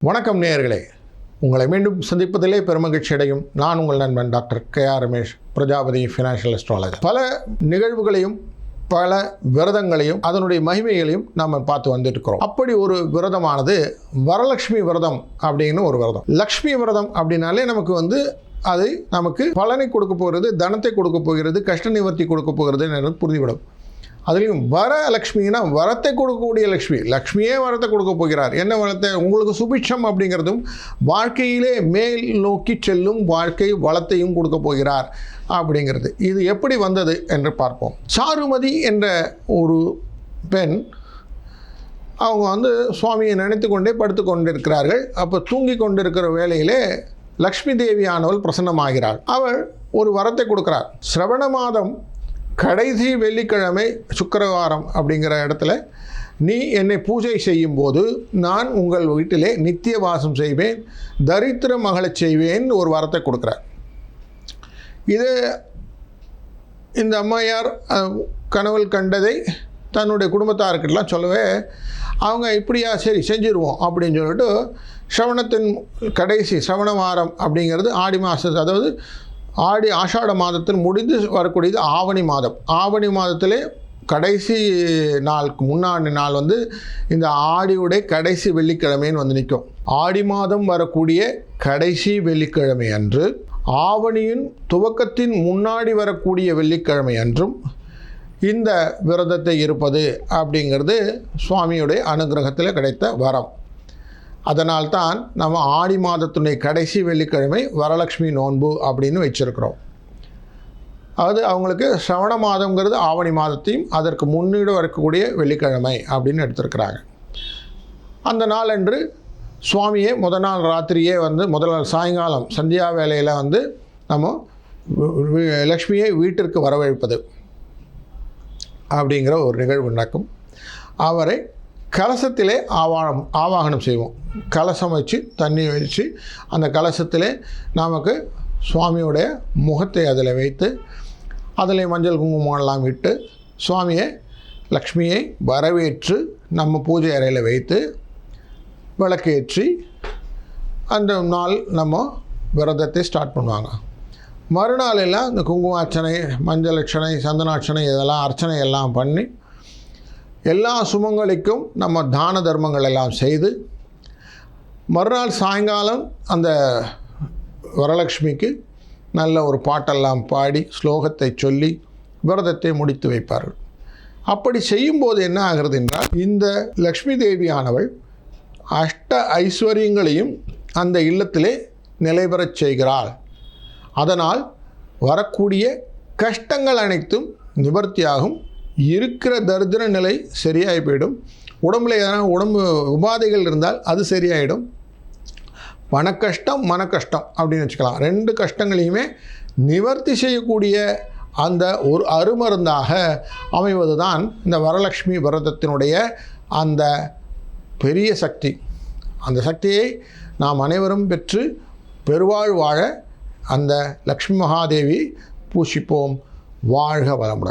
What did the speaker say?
வணக்கம் நேயர்களே. உங்களை மீண்டும் சந்திப்பதிலே பெருமகிழ்ச்சி அடையும். நான் உங்கள் நண்பன் doctor K R Ramesh Prajapati financial astrologer பல நிகழ்வுகளையும் பல விரதங்களையும் அதனுடைய மகிமைகளையும் நாம் பார்த்து வந்துட்டுருக்கிறோம் அப்படி ஒரு விரதமானது வரலட்சுமி விரதம் அப்படின்னு ஒரு விரதம். லக்ஷ்மி விரதம் அப்படின்னாலே நமக்கு வந்து அது நமக்கு பலனை கொடுக்க போகிறது தனத்தை கொடுக்க போகிறது கஷ்ட நிவர்த்தி கொடுக்க போகிறது எனக்கு புரிந்துவிடும். அதுலேயும் வர லக்ஷ்மினா வரத்தை கொடுக்கக்கூடிய லக்ஷ்மி. லக்ஷ்மியே வரத்தை கொடுக்க போகிறார். என்ன வரத்தை? உங்களுக்கு சுபிட்சம் அப்படிங்கிறதும் வாழ்க்கையிலே மேல் நோக்கி செல்லும் வாழ்க்கை வளத்தையும் கொடுக்க போகிறார் அப்படிங்கிறது. இது எப்படி வந்தது என்று பார்ப்போம். சாருமதி என்ற ஒரு பெண் அவங்க வந்து சுவாமியை நினைத்து கொண்டே படுத்து கொண்டிருக்கிறார்கள். அப்போ தூங்கி கொண்டிருக்கிற வேளையிலே லக்ஷ்மி தேவியானவள் பிரசன்னமாகிறாள். அவள் ஒரு வரத்தை கொடுக்கிறார் சிரவண மாதம் கடைசி வெள்ளிக்கிழமை சுக்கரவாரம் அப்படிங்கிற இடத்துல நீ என்னை பூஜை செய்யும் போது நான் உங்கள் வீட்டிலே நித்திய வாசம் செய்வேன் தரித்திர மகளச் செய்வேன் ஒரு வாரத்தை கொடுக்குறார். இது இந்த அம்மையார் கனவில் கண்டதை தன்னுடைய குடும்பத்தாருக்கிட்டலாம் சொல்லவே அவங்க இப்படியா சரி செஞ்சிருவோம் அப்படின்னு சொல்லிட்டு சிரவணத்தின் கடைசி சிரவண வாரம் அப்படிங்கிறது ஆடி மாதத்து அதாவது ஆடி ஆஷாட மாதத்தில் முடிந்து வரக்கூடியது ஆவணி மாதம். ஆவணி மாதத்திலே கடைசி நாளுக்கு முன்னாடி நாள் வந்து இந்த ஆடியுடைய கடைசி வெள்ளிக்கிழமைன்னு வந்து நிற்கும். ஆடி மாதம் வரக்கூடிய கடைசி வெள்ளிக்கிழமை அன்று ஆவணியின் துவக்கத்தின் முன்னாடி வரக்கூடிய வெள்ளிக்கிழமை அன்றும் இந்த விரதத்தை இருப்பது அப்படிங்கிறது சுவாமியுடைய அனுகிரகத்தில் கிடைத்த வரம். அதனால்தான் நம்ம ஆடி மாதத்துடைய கடைசி வெள்ளிக்கிழமை வரலட்சுமி நோன்பு அப்படின்னு வச்சுருக்கிறோம். அது அவங்களுக்கு சிரவண மாதங்கிறது ஆவணி மாதத்தையும் அதற்கு முன்னீடு வரக்கூடிய வெள்ளிக்கிழமை அப்படின்னு எடுத்திருக்கிறாங்க. அந்த நாளன்று சுவாமியே முத நாள் ராத்திரியே வந்து முதல் நாள் சாயங்காலம் சந்தியா வேலையில் வந்து நம்ம லக்ஷ்மியை வீட்டிற்கு வரவழைப்பது அப்படிங்கிற ஒரு நிகழ்வு நடக்கும். அவரை கலசத்திலே ஆவாகம் ஆவாகனம் செய்வோம். கலசம் வச்சு தண்ணி வச்சு அந்த கலசத்திலே நமக்கு சுவாமியுடைய முகத்தை அதில் வைத்து அதில் மஞ்சள் குங்குமம் எல்லாம் விட்டு சுவாமியை லக்ஷ்மியை வரவேற்று நம்ம பூஜை அறையில் வைத்து விளக்கேற்றி அந்த நாள் நம்ம விரதத்தை ஸ்டார்ட் பண்ணுவாங்க. மறுநாள் எல்லாம் இந்த குங்குமார்ச்சனை மஞ்சள் அர்ச்சனை சந்தனார்ச்சனை இதெல்லாம் அர்ச்சனை எல்லாம் பண்ணி எல்லா சுமங்களுக்கும் நம்ம தான தர்மங்கள் எல்லாம் செய்து மறுநாள் சாயங்காலம் அந்த வரலட்சுமிக்கு நல்ல ஒரு பாட்டெல்லாம் பாடி ஸ்லோகத்தை சொல்லி விரதத்தை முடித்து வைப்பார்கள். அப்படி செய்யும்போது என்ன ஆகிறது என்றால் இந்த லக்ஷ்மி தேவியானவள் அஷ்ட ஐஸ்வர்யங்களையும் அந்த இல்லத்திலே நிலைபெறச் செய்கிறாள். அதனால் வரக்கூடிய கஷ்டங்கள் அனைத்தும் நிவர்த்தியாகும். இருக்கிற தரித்திர நிலை சரியாகி போயிடும். உடம்புல எதனா உடம்பு உபாதைகள் இருந்தால் அது சரியாயிடும். பணக்கஷ்டம் மனக்கஷ்டம் அப்படின்னு வச்சுக்கலாம். ரெண்டு கஷ்டங்களையுமே நிவர்த்தி செய்யக்கூடிய அந்த ஒரு அருமருந்தாக அமைவது தான் இந்த வரலட்சுமி விரதத்தினுடைய அந்த பெரிய சக்தி. அந்த சக்தியை நாம் அனைவரும் பெற்று பெருவாழ் வாழ அந்த லக்ஷ்மி மகாதேவி பூஷிப்போம். வாழ்க வளமுடன்.